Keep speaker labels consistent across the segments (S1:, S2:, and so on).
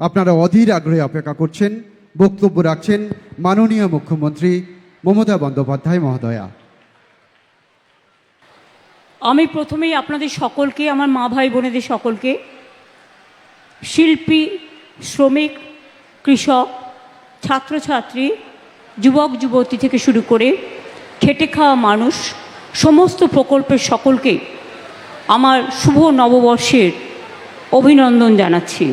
S1: আপনারা অধীর আগ্রহে অপেক্ষা করছেন, বক্তব্য রাখছেন মাননীয় মুখ্যমন্ত্রী মমতা বন্দ্যোপাধ্যায় মহোদয়া।
S2: আমি প্রথমেই আপনাদের সকলকে, আমার মা ভাই বোনেদের সকলকে, শিল্পী, শ্রমিক, কৃষক, ছাত্রছাত্রী, যুবক, যুবতী থেকে শুরু করে খেটে খাওয়া মানুষ, সমস্ত প্রকল্পের সকলকে আমার শুভ নববর্ষের অভিনন্দন জানাচ্ছি।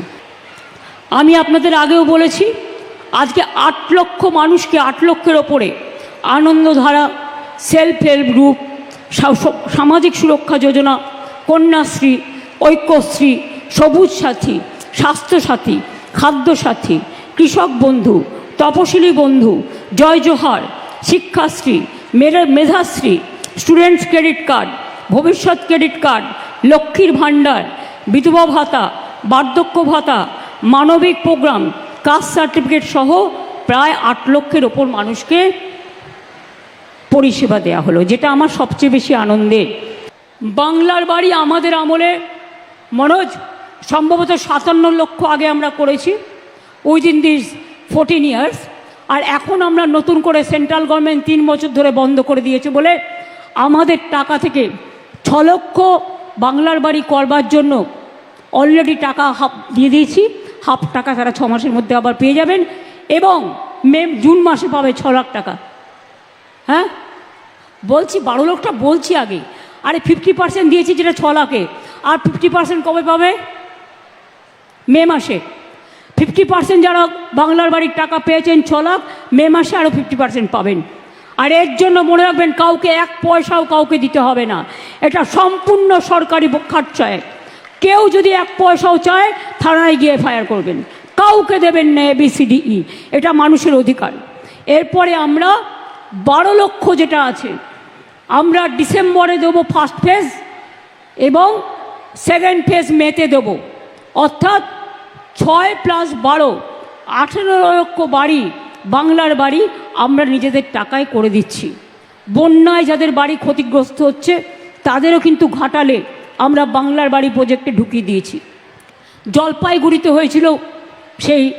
S2: আমি আপনাদের আগেও বলেছি, আজকে আট লক্ষ মানুষকে আট লক্ষের ওপরে আনন্দধারা সেলফ হেল্প গ্রুপ সামাজিক সুরক্ষা যোজনা, কন্যাশ্রী, ঐক্যশ্রী, সবুজ সাথী Swasthya Sathi Khadya Sathi Krishak Bandhu, Taposili Bandhu, Jai Johar, Shikshashree, Medha- Medhashree, students credit card, Bhabishyat credit card, লক্ষ্মীর ভাণ্ডার, বিধবা ভাতা, বার্ধক্য ভাতা মানবিক প্রোগ্রাম, কাস্ট সার্টিফিকেট সহ প্রায় আট লক্ষের ওপর মানুষকে পরিষেবা দেওয়া হলো, যেটা আমার সবচেয়ে বেশি আনন্দের বাংলার বাড়ি আমাদের আমলে, মনোজ, সম্ভবত সাতান্ন লক্ষ আগে আমরা করেছি উইদিন দিস ফোরটিন ইয়ার্স আর এখন আমরা নতুন করে সেন্ট্রাল গভর্নমেন্ট তিন বছর ধরে বন্ধ করে দিয়েছে বলে আমাদের টাকা থেকে ছ লক্ষ বাংলার বাড়ি করবার জন্য অলরেডি টাকা দিয়ে দিয়েছি। হাফ টাকা তারা ছ মাসের মধ্যে আবার পেয়ে যাবেন এবং মে জুন মাসে পাবে ছ লাখ টাকা। হ্যাঁ? বলছি, বারো লক্ষটা বলছি আগে। আরে ফিফটি পার্সেন্ট দিয়েছি যেটা ছ লাখে। আর ফিফটি পার্সেন্ট কবে পাবে? মে মাসে। ফিফটি পার্সেন্ট যারা বাংলার বাড়ির টাকা পেয়েছেন ছ লাখ, মে মাসে আরও ফিফটি পার্সেন্ট পাবেন। আর এর জন্য মনে রাখবেন, কাউকে এক পয়সাও কাউকে দিতে হবে না। এটা সম্পূর্ণ সরকারি খরচায় কেউ যদি এক পয়সাও চায়, থানায় গিয়ে ফায়ার করবেন। কাউকে দেবেন না এবিসিডিই এটা মানুষের অধিকার। এরপরে আমরা বারো লক্ষ যেটা আছে, আমরা ডিসেম্বরে দেবো ফার্স্ট ফেজ এবং সেকেন্ড ফেজ মেতে দেব। অর্থাৎ ছয় প্লাস বারো, আঠেরো লক্ষ বাড়ি, বাংলার বাড়ি আমরা নিজেদের টাকায় করে দিচ্ছি। বন্যায় যাদের বাড়ি ক্ষতিগ্রস্ত হচ্ছে, তাদেরও কিন্তু ঘাটালে আমরা বাংলার বাড়ি প্রজেক্টে ঢুকিয়ে দিয়েছি। জলপাইগুড়িতে হয়েছিল সেই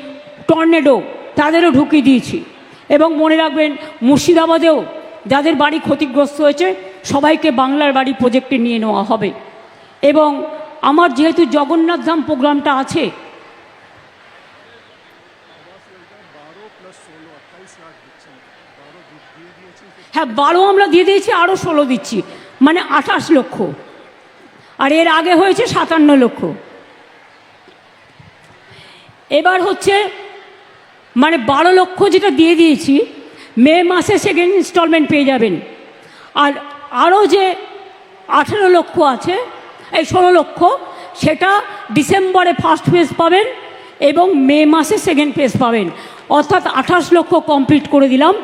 S2: টর্নেডো তাদেরও ঢুকিয়ে দিয়েছি। এবং মনে রাখবেন, মুর্শিদাবাদেও যাদের বাড়ি ক্ষতিগ্রস্ত হয়েছে, সবাইকে বাংলার বাড়ি প্রজেক্টে নিয়ে নেওয়া হবে। এবং আমার যেহেতু জগন্নাথ ধাম প্রোগ্রামটা আছে হ্যাঁ বারো আমরা দিয়ে দিয়েছি, আরও ষোলো দিচ্ছি। মানে আঠাশ লক্ষ। আর এর আগে হয়েছে সাতান্ন লক্ষ। এবার হচ্ছে মানে বারো লক্ষ যেটা দিয়ে দিয়েছি, মে মাসে সেকেন্ড ইনস্টলমেন্ট পেয়ে যাবেন। আর আরও যে আঠেরো লক্ষ আছে, এই ষোলো লক্ষ, সেটা ডিসেম্বরে ফার্স্ট ফেজ পাবেন এবং মে মাসে সেকেন্ড ফেজ পাবেন। অর্থাৎ আঠাশ লক্ষ কমপ্লিট করে দিলাম।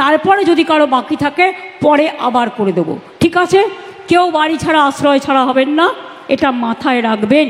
S2: তারপরে যদি কারও বাকি থাকে, পরে আবার করে দেবো। ঠিক আছে? কেউ বাড়ি ছাড়া আশ্রয় ছাড়া হবেন না। এটা মাথায় রাখবেন।